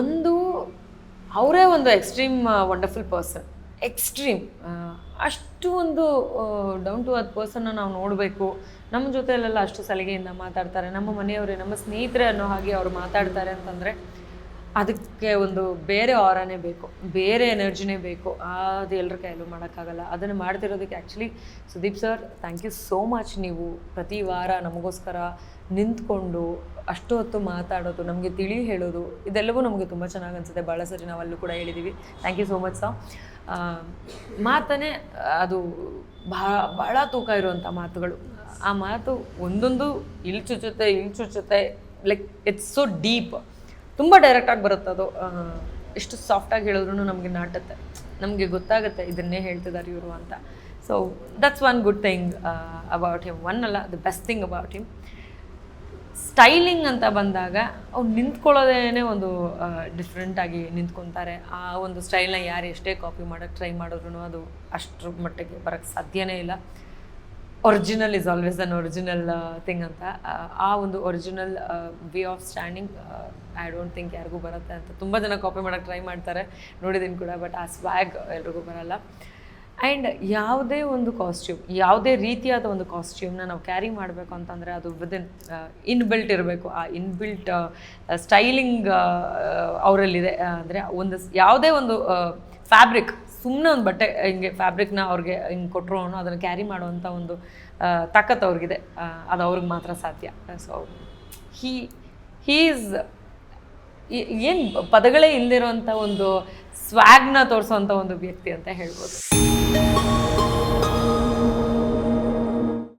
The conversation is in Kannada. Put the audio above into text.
ಒಂದು, ಅವರೇ ಒಂದು ಎಕ್ಸ್ಟ್ರೀಮ್ ವಂಡರ್ಫುಲ್ ಪರ್ಸನ್ ಎಕ್ಸ್ಟ್ರೀಮ್ ಅಷ್ಟು ಒಂದು ಡೌನ್ ಟು ಅರ್ತ್ ಪರ್ಸನ್ನ ನಾವು ನೋಡಬೇಕು. ನಮ್ಮ ಜೊತೆಯಲ್ಲೆಲ್ಲ ಅಷ್ಟು ಸಲಿಗೆಯಿಂದ ಮಾತಾಡ್ತಾರೆ. ನಮ್ಮ ಮನೆಯವರೇ, ನಮ್ಮ ಸ್ನೇಹಿತರೆ ಅನ್ನೋ ಹಾಗೆ ಅವ್ರು ಮಾತಾಡ್ತಾರೆ ಅಂತಂದರೆ ಅದಕ್ಕೆ ಒಂದು ಬೇರೆ ಆರಾನೇ ಬೇಕು, ಬೇರೆ ಎನರ್ಜಿನೇ ಬೇಕು. ಅದು ಎಲ್ಲರ ಕೈಯಲ್ಲೂ ಮಾಡೋಕ್ಕಾಗಲ್ಲ. ಅದನ್ನು ಮಾಡ್ತಿರೋದಕ್ಕೆ actually Sudeep sir thank you so much ನೀವು ಪ್ರತಿ ವಾರ ನಮಗೋಸ್ಕರ ನಿಂತ್ಕೊಂಡು ಅಷ್ಟು ಹೊತ್ತು ಮಾತಾಡೋದು, ನಮಗೆ ತಿಳಿ ಹೇಳೋದು, ಇದೆಲ್ಲವೂ ನಮಗೆ ತುಂಬ ಚೆನ್ನಾಗಿ ಅನಿಸುತ್ತೆ. ಭಾಳ ಸರಿ ನಾವು ಅಲ್ಲೂ ಕೂಡ ಹೇಳಿದ್ದೀವಿ thank you so much sir ಮಾತನೇ ಅದು ಭಾಳ ಭಾಳ ತೂಕ ಇರುವಂಥ ಮಾತುಗಳು. ಆ ಮಾತು ಒಂದೊಂದು ಇಲ್ಲಿ ಚುಚ್ಚುತ್ತೆ ಇಲ್ಲಿ ಚುಚ್ಚುತ್ತೆ ಲೈಕ್ ಇಟ್ಸ್ ಸೊ ಡೀಪ್ ತುಂಬ ಡೈರೆಕ್ಟಾಗಿ ಬರುತ್ತೆ ಅದು. ಎಷ್ಟು ಸಾಫ್ಟಾಗಿ ಹೇಳಿದ್ರು ನಮಗೆ ನಾಟುತ್ತೆ. ನಮಗೆ ಗೊತ್ತಾಗುತ್ತೆ ಇದನ್ನೇ ಹೇಳ್ತಿದ್ದಾರೆ ಇವರು ಅಂತ. So that's one good thing about him one ಅಲ್ಲ the best thing about him styling ಅಂತ ಬಂದಾಗ ಅವ್ರು ನಿಂತ್ಕೊಳ್ಳೋದೇನೆ ಒಂದು ಡಿಫ್ರೆಂಟಾಗಿ ನಿಂತ್ಕೊತಾರೆ. ಆ ಒಂದು ಸ್ಟೈಲ್ನ ಯಾರು ಎಷ್ಟೇ ಕಾಪಿ ಮಾಡೋಕ್ಕೆ ಟ್ರೈ ಮಾಡಿದ್ರು ಅದು ಅಷ್ಟರ ಮಟ್ಟಿಗೆ ಬರೋಕ್ಕೆ ಸಾಧ್ಯನೇ ಇಲ್ಲ. Original is always an original thing ಅಂತ. ಆ, ಒಂದು original way of standing I don't think ಯಾರಿಗೂ ಬರುತ್ತೆ ಅಂತ. ತುಂಬ ಜನ ಕಾಪಿ ಮಾಡೋಕ್ಕೆ ಟ್ರೈ ಮಾಡ್ತಾರೆ. ನೋಡಿದ್ದೀನಿ ಕೂಡ ಬಟ್ ಆ ಸ್ವ್ಯಾಗ್ ಎಲ್ರಿಗೂ ಬರಲ್ಲ. ಆ್ಯಂಡ್ ಯಾವುದೇ ಒಂದು ಕಾಸ್ಟ್ಯೂಮ್ ಯಾವುದೇ ರೀತಿಯಾದ ಒಂದು ಕಾಸ್ಟ್ಯೂಮ್ನ ನಾವು ಕ್ಯಾರಿ ಮಾಡಬೇಕು ಅಂತಂದರೆ ಅದು ವಿದಿನ್ ಇನ್ಬಿಲ್ಟ್ ಇರಬೇಕು. ಆ ಇನ್ಬಿಲ್ಟ್ ಸ್ಟೈಲಿಂಗ್ ಅವರಲ್ಲಿದೆ. ಅಂದರೆ ಒಂದು ಯಾವುದೇ ಒಂದು ಫ್ಯಾಬ್ರಿಕ್ ಸುಮ್ಮನೆ ಒಂದು ಬಟ್ಟೆ, ಹಿಂಗೆ ಫ್ಯಾಬ್ರಿಕ್ನ ಅವ್ರಿಗೆ ಹಿಂಗೆ ಕೊಟ್ಟರು ಅನ್ನೋ ಅದನ್ನು ಕ್ಯಾರಿ ಮಾಡುವಂಥ ಒಂದು ತಾಕತ್ತು ಅವ್ರಿಗಿದೆ. ಅದು ಅವ್ರಿಗೆ ಮಾತ್ರ ಸಾಧ್ಯ. ಸೊ ಹೀ ಹೀಸ್ ಏನು ಪದಗಳೇ ಇಲ್ಲದಿರೋಂಥ ಒಂದು ಸ್ವ್ಯಾಗ್ನ ತೋರಿಸೋವಂಥ ಒಂದು ವ್ಯಕ್ತಿ ಅಂತ ಹೇಳ್ಬೋದು.